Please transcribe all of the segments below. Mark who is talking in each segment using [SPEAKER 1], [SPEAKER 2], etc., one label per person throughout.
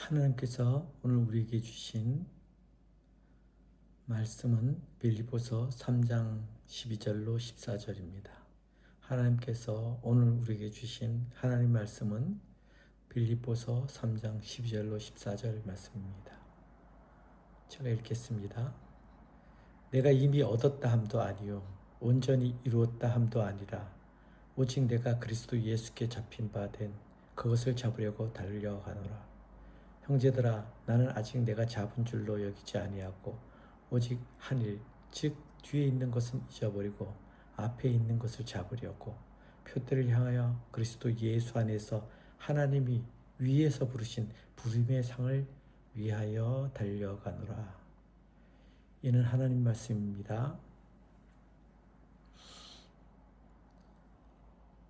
[SPEAKER 1] 하나님께서 오늘 우리에게 주신 말씀은 빌리보서 3장 12절로 14절입니다. 하나님께서 오늘 우리에게 주신 하나님 말씀은 빌리보서 3장 12절로 14절 말씀입니다. 제가 읽겠습니다. 내가 이미 얻었다 함도 아니요 온전히 이루었다 함도 아니라 오직 내가 그리스도 예수께 잡힌 바 된 그것을 잡으려고 달려가노라. 형제들아 나는 아직 내가 잡은 줄로 여기지 아니하고 오직 한 일 즉 뒤에 있는 것은 잊어버리고 앞에 있는 것을 잡으려고 표대를 향하여 그리스도 예수 안에서 하나님이 위에서 부르신 부름의 상을 위하여 달려가노라. 이는 하나님 말씀입니다.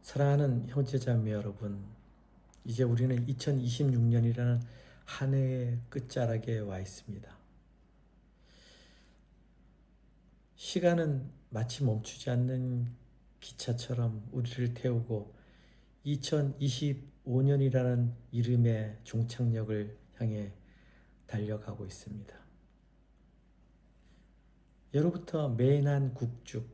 [SPEAKER 1] 사랑하는 형제자매 여러분, 이제 우리는 2026년이라는 한 해의 끝자락에 와 있습니다. 시간은 마치 멈추지 않는 기차처럼 우리를 태우고 2025년이라는 이름의 종착역을 향해 달려가고 있습니다. 예로부터 매난 국죽,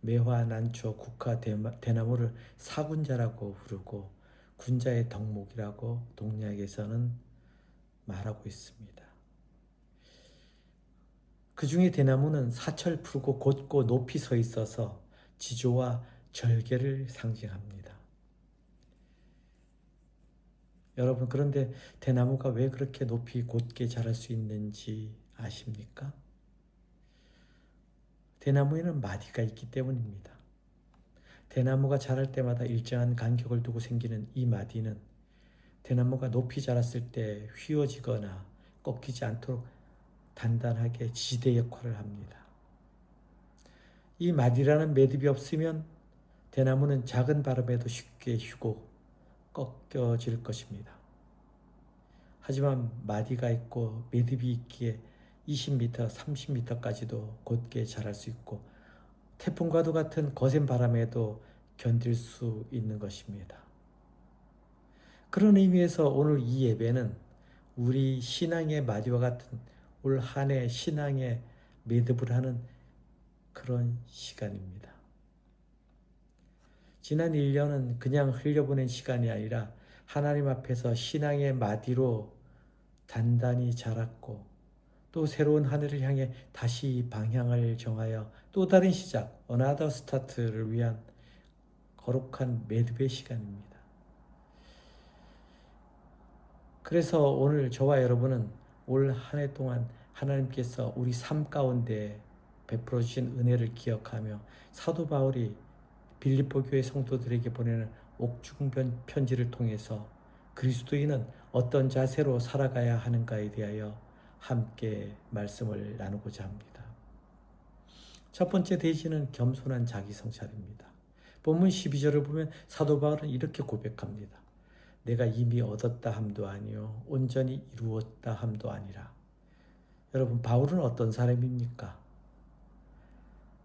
[SPEAKER 1] 매화 난초 국화 대나무를 사군자라고 부르고 군자의 덕목이라고 동략에서는 말하고 있습니다. 그 중에 대나무는 사철 푸르고 곧고 높이 서 있어서 지조와 절개를 상징합니다. 여러분, 그런데 대나무가 왜 그렇게 높이 곧게 자랄 수 있는지 아십니까? 대나무에는 마디가 있기 때문입니다. 대나무가 자랄 때마다 일정한 간격을 두고 생기는 이 마디는 대나무가 높이 자랐을 때 휘어지거나 꺾이지 않도록 단단하게 지대 역할을 합니다. 이 마디라는 매듭이 없으면 대나무는 작은 바람에도 쉽게 휘고 꺾여질 것입니다. 하지만 마디가 있고 매듭이 있기에 20m, 30m까지도 곧게 자랄 수 있고 태풍과도 같은 거센 바람에도 견딜 수 있는 것입니다. 그런 의미에서 오늘 이 예배는 우리 신앙의 마디와 같은 올 한 해 신앙의 매듭을 하는 그런 시간입니다. 지난 1년은 그냥 흘려보낸 시간이 아니라 하나님 앞에서 신앙의 마디로 단단히 자랐고 또 새로운 한 해를 향해 다시 방향을 정하여 또 다른 시작, 어나더 스타트를 위한 거룩한 매듭의 시간입니다. 그래서 오늘 저와 여러분은 올 한 해 동안 하나님께서 우리 삶 가운데 베풀어 주신 은혜를 기억하며 사도 바울이 빌립보 교회 성도들에게 보내는 옥중변 편지를 통해서 그리스도인은 어떤 자세로 살아가야 하는가에 대하여 함께 말씀을 나누고자 합니다. 첫 번째 대지는 겸손한 자기 성찰입니다. 본문 12절을 보면 사도 바울은 이렇게 고백합니다. 내가 이미 얻었다 함도 아니요 온전히 이루었다 함도 아니라 여러분 바울은 어떤 사람입니까?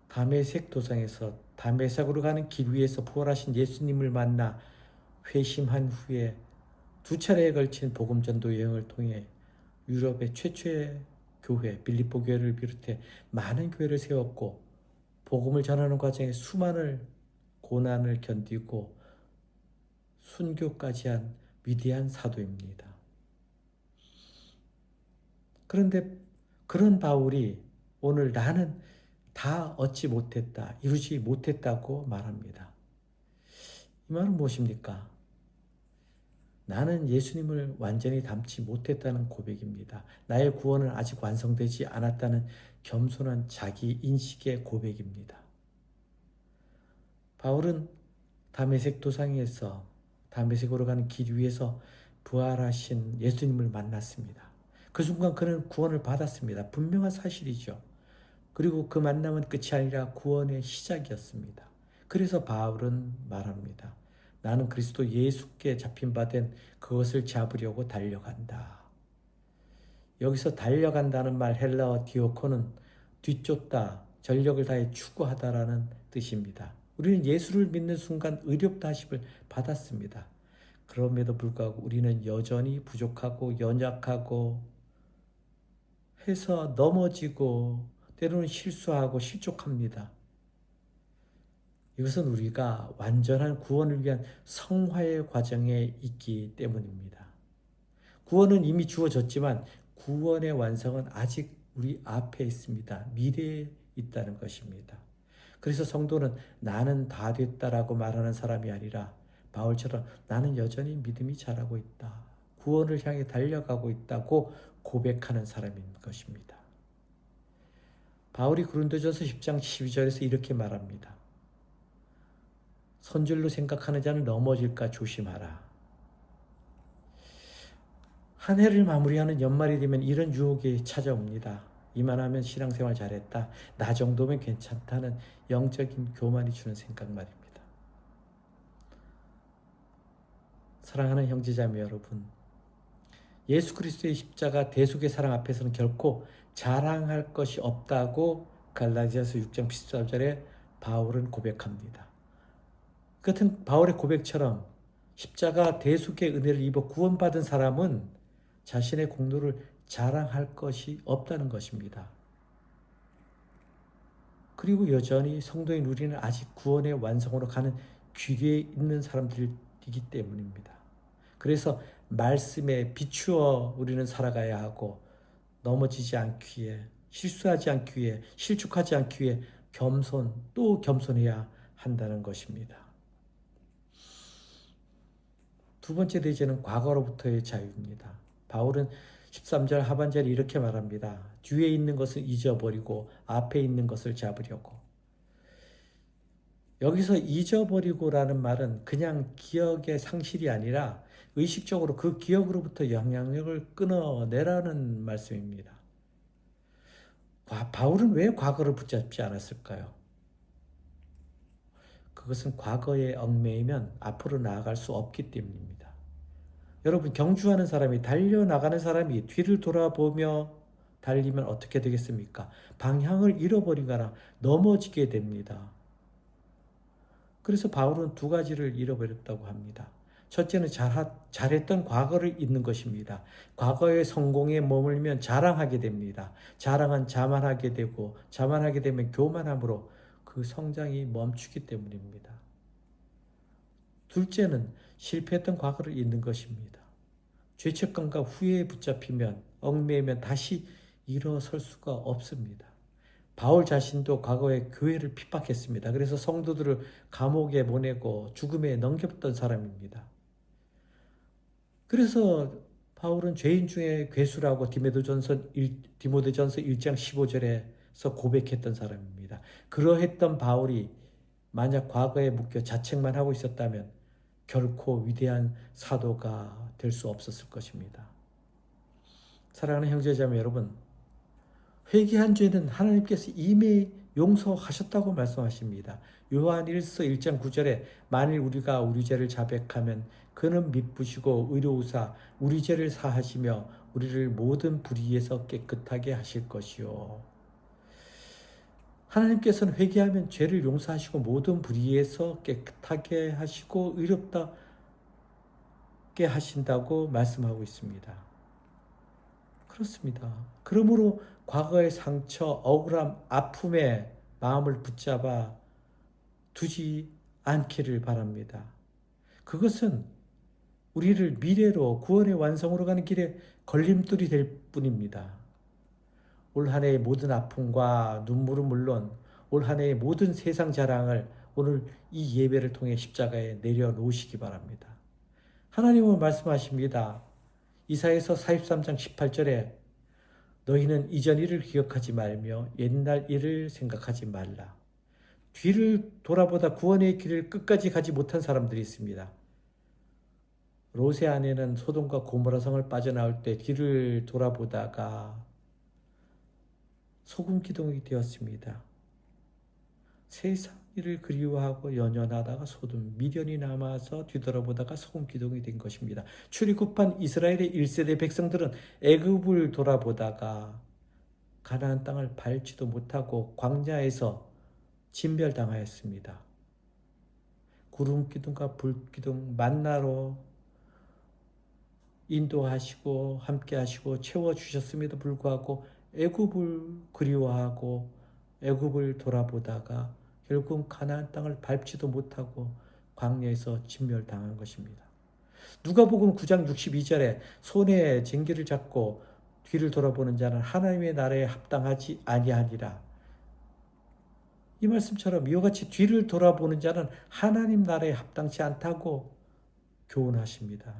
[SPEAKER 1] 담에색 도상에서 담에색으로 가는 길 위에서 부활하신 예수님을 만나 회심한 후에 두 차례에 걸친 복음 전도 여행을 통해 유럽의 최초의 교회 빌립보 교회를 비롯해 많은 교회를 세웠고 복음을 전하는 과정에 수많은 고난을 견디고 순교까지 한 위대한 사도입니다. 그런데 그런 바울이 오늘 나는 다 얻지 못했다, 이루지 못했다고 말합니다. 이 말은 무엇입니까? 나는 예수님을 완전히 닮지 못했다는 고백입니다. 나의 구원은 아직 완성되지 않았다는 겸손한 자기 인식의 고백입니다. 바울은 담에색 도상에서 담에색으로 가는 길 위에서 부활하신 예수님을 만났습니다. 그 순간 그는 구원을 받았습니다. 분명한 사실이죠. 그리고 그 만남은 끝이 아니라 구원의 시작이었습니다. 그래서 바울은 말합니다. 나는 그리스도 예수께 잡힌 바 된 그것을 잡으려고 달려간다. 여기서 달려간다는 말 헬라어 디오코는 뒤쫓다, 전력을 다해 추구하다라는 뜻입니다. 우리는 예수를 믿는 순간 의롭다 하심을 받았습니다. 그럼에도 불구하고 우리는 여전히 부족하고 연약하고 해서 넘어지고 때로는 실수하고 실족합니다. 이것은 우리가 완전한 구원을 위한 성화의 과정에 있기 때문입니다. 구원은 이미 주어졌지만 구원의 완성은 아직 우리 앞에 있습니다. 미래에 있다는 것입니다. 그래서 성도는 나는 다 됐다라고 말하는 사람이 아니라 바울처럼 나는 여전히 믿음이 자라고 있다. 구원을 향해 달려가고 있다고 고백하는 사람인 것입니다. 바울이 고린도전서 10장 12절에서 이렇게 말합니다. 선줄로 생각하는 자는 넘어질까 조심하라. 한 해를 마무리하는 연말이 되면 이런 유혹이 찾아옵니다. 이만하면 신앙생활 잘했다. 나 정도면 괜찮다는 영적인 교만이 주는 생각 말입니다. 사랑하는 형제자매 여러분, 예수 그리스도의 십자가 대속의 사랑 앞에서는 결코 자랑할 것이 없다고 갈라디아서 6장 13절에 바울은 고백합니다. 같은 바울의 고백처럼 십자가 대속의 은혜를 입어 구원받은 사람은 자신의 공로를 자랑할 것이 없다는 것입니다. 그리고 여전히 성도인 우리는 아직 구원의 완성으로 가는 길에 있는 사람들이기 때문입니다. 그래서 말씀에 비추어 우리는 살아가야 하고 넘어지지 않기 위해 실수하지 않기 위해 실축하지 않기 위해 겸손 또 겸손해야 한다는 것입니다. 두 번째 대제는 과거로부터의 자유입니다. 바울은 13절 하반절에 이렇게 말합니다. 뒤에 있는 것을 잊어버리고 앞에 있는 것을 잡으려고. 여기서 잊어버리고라는 말은 그냥 기억의 상실이 아니라 의식적으로 그 기억으로부터 영향력을 끊어내라는 말씀입니다. 바울은 왜 과거를 붙잡지 않았을까요? 그것은 과거에 얽매이면 앞으로 나아갈 수 없기 때문입니다. 여러분 경주하는 사람이 달려나가는 사람이 뒤를 돌아보며 달리면 어떻게 되겠습니까? 방향을 잃어버리거나 넘어지게 됩니다. 그래서 바울은 두 가지를 잃어버렸다고 합니다. 첫째는 잘, 잘했던 과거를 잊는 것입니다. 과거의 성공에 머물면 자랑하게 됩니다. 자랑은 자만하게 되고, 자만하게 되면 교만함으로 그 성장이 멈추기 때문입니다. 둘째는 실패했던 과거를 잊는 것입니다. 죄책감과 후회에 붙잡히면, 얽매이면 다시 일어설 수가 없습니다. 바울 자신도 과거에 교회를 핍박했습니다. 그래서 성도들을 감옥에 보내고 죽음에 넘겼던 사람입니다. 그래서 바울은 죄인 중에 괴수라고 디모데전서 1, 디모데전서 1장 15절에서 고백했던 사람입니다. 그러했던 바울이 만약 과거에 묶여 자책만 하고 있었다면 결코 위대한 사도가 될 수 없었을 것입니다. 사랑하는 형제자매 여러분, 회개한 죄는 하나님께서 이미 용서하셨다고 말씀하십니다. 요한 1서 1장 9절에 만일 우리가 우리 죄를 자백하면 그는 미쁘시고 의로우사 우리 죄를 사하시며 우리를 모든 불의에서 깨끗하게 하실 것이요. 하나님께서는 회개하면 죄를 용서하시고 모든 불의에서 깨끗하게 하시고 의롭다게 하신다고 말씀하고 있습니다. 그렇습니다. 그러므로 과거의 상처, 억울함, 아픔에 마음을 붙잡아 두지 않기를 바랍니다. 그것은 우리를 미래로 구원의 완성으로 가는 길에 걸림돌이 될 뿐입니다. 올 한 해의 모든 아픔과 눈물은 물론 올 한 해의 모든 세상 자랑을 오늘 이 예배를 통해 십자가에 내려놓으시기 바랍니다. 하나님은 말씀하십니다. 이사에서 43장 18절에 너희는 이전 일을 기억하지 말며 옛날 일을 생각하지 말라. 뒤를 돌아보다 구원의 길을 끝까지 가지 못한 사람들이 있습니다. 로세 안에는 소돔과 고모라 성을 빠져나올 때 뒤를 돌아보다가 소금 기둥이 되었습니다. 세상 일을 그리워하고 연연하다가 소돔 미련이 남아서 뒤돌아보다가 소금 기둥이 된 것입니다. 출애굽한 이스라엘의 1세대 백성들은 애굽을 돌아보다가 가나안 땅을 밟지도 못하고 광야에서 진멸당하였습니다. 구름 기둥과 불 기둥 만나로 인도하시고 함께 하시고 채워 주셨음에도 불구하고 애굽을 그리워하고 애굽을 돌아보다가 결국 가나안 땅을 밟지도 못하고 광야에서 진멸당한 것입니다. 누가복음 9장 62절에 손에 쟁기를 잡고 뒤를 돌아보는 자는 하나님의 나라에 합당하지 아니하니라. 이 말씀처럼 이와 같이 뒤를 돌아보는 자는 하나님 나라에 합당치 않다고 교훈하십니다.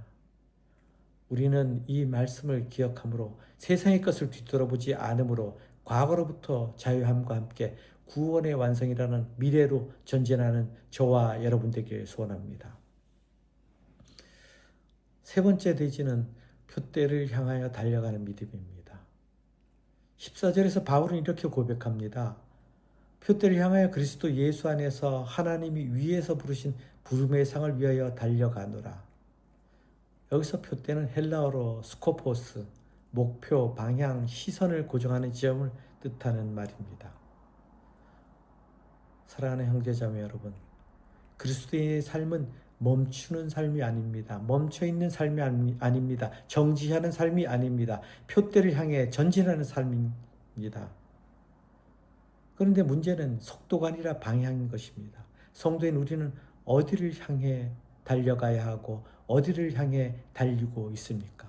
[SPEAKER 1] 우리는 이 말씀을 기억함으로 세상의 것을 뒤돌아보지 않으므로 과거로부터 자유함과 함께 구원의 완성이라는 미래로 전진하는 저와 여러분 되길 소원합니다. 세 번째 대지는 표대를 향하여 달려가는 믿음입니다. 14절에서 바울은 이렇게 고백합니다. 표대를 향하여 그리스도 예수 안에서 하나님이 위에서 부르신 부름의 상을 위하여 달려가노라. 여기서 표대는 헬라어로 스코포스, 목표, 방향, 시선을 고정하는 지점을 뜻하는 말입니다. 사랑하는 형제자매 여러분, 그리스도인의 삶은 멈추는 삶이 아닙니다. 멈춰 있는 삶이 아닙니다. 정지하는 삶이 아닙니다. 표대를 향해 전진하는 삶입니다. 그런데 문제는 속도가 아니라 방향인 것입니다. 성도인 우리는 어디를 향해 달려가야 하고 어디를 향해 달리고 있습니까?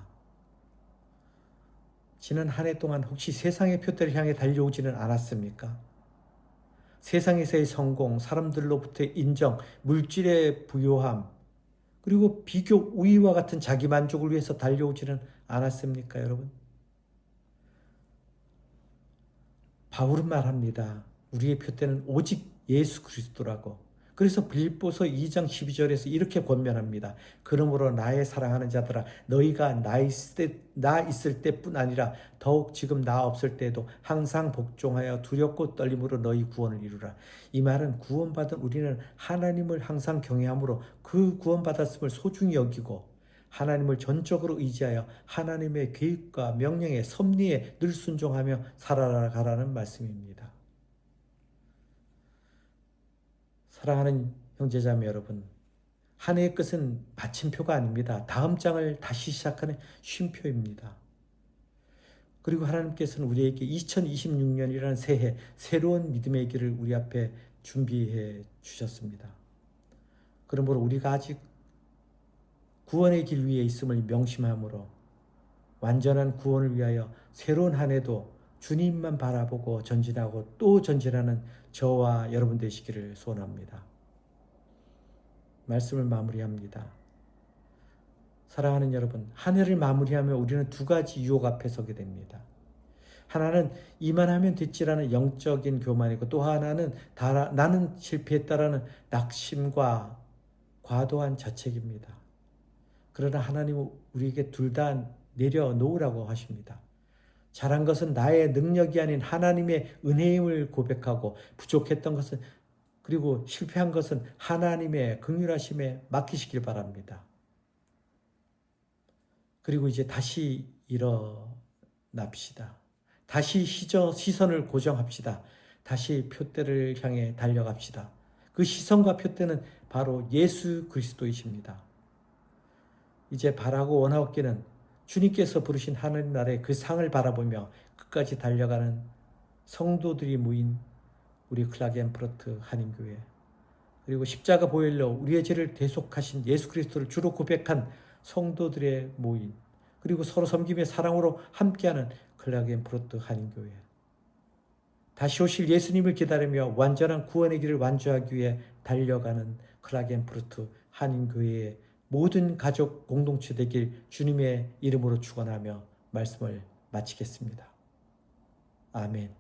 [SPEAKER 1] 지난 한 해 동안 혹시 세상의 표대를 향해 달려오지는 않았습니까? 세상에서의 성공, 사람들로부터의 인정, 물질의 부요함, 그리고 비교 우위와 같은 자기 만족을 위해서 달려오지는 않았습니까, 여러분? 바울은 말합니다. 우리의 표대는 오직 예수 그리스도라고. 그래서 빌보서 2장 12절에서 이렇게 권면합니다. 그러므로 나의 사랑하는 자들아 너희가 나 있을, 때, 나 있을 때뿐 아니라 더욱 지금 나 없을 때도 항상 복종하여 두렵고 떨림으로 너희 구원을 이루라. 이 말은 구원받은 우리는 하나님을 항상 경외함으로 그 구원받았음을 소중히 여기고 하나님을 전적으로 의지하여 하나님의 계획과 명령의 섭리에 늘 순종하며 살아가라는 말씀입니다. 사랑하는 형제자매 여러분, 한 해의 끝은 마침표가 아닙니다. 다음 장을 다시 시작하는 쉼표입니다. 그리고 하나님께서는 우리에게 2026년이라는 새해 새로운 믿음의 길을 우리 앞에 준비해 주셨습니다. 그러므로 우리가 아직 구원의 길 위에 있음을 명심하므로 완전한 구원을 위하여 새로운 한 해도 주님만 바라보고 전진하고 또 전진하는 저와 여러분 되시기를 소원합니다. 말씀을 마무리합니다. 사랑하는 여러분, 한 해를 마무리하며 우리는 두 가지 유혹 앞에 서게 됩니다. 하나는 이만하면 됐지라는 영적인 교만이고 또 하나는 다, 나는 실패했다라는 낙심과 과도한 자책입니다. 그러나 하나님은 우리에게 둘 다 내려놓으라고 하십니다. 잘한 것은 나의 능력이 아닌 하나님의 은혜임을 고백하고 부족했던 것은 그리고 실패한 것은 하나님의 긍휼하심에 맡기시길 바랍니다. 그리고 이제 다시 일어납시다. 다시 시저, 시선을 고정합시다. 다시 표대를 향해 달려갑시다. 그 시선과 표대는 바로 예수 그리스도이십니다. 이제 바라고 원하옵기는 주님께서 부르신 하나님 나라의 그 상을 바라보며 끝까지 달려가는 성도들이 모인 우리 클라겐프로트 한인교회. 그리고 십자가 보혈로 우리의 죄를 대속하신 예수 그리스도를 주로 고백한 성도들의 모임 그리고 서로 섬김의 사랑으로 함께하는 클라겐프로트 한인교회. 다시 오실 예수님을 기다리며 완전한 구원의 길을 완주하기 위해 달려가는 클라겐프루트 한인교회의 모든 가족 공동체 되길 주님의 이름으로 축원하며 말씀을 마치겠습니다. 아멘.